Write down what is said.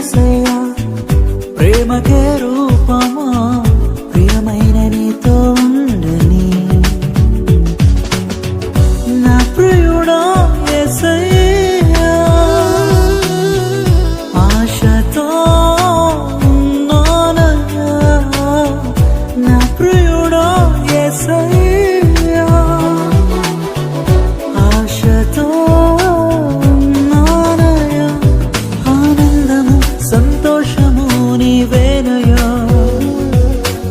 ఏసయ్యా ప్రేమకే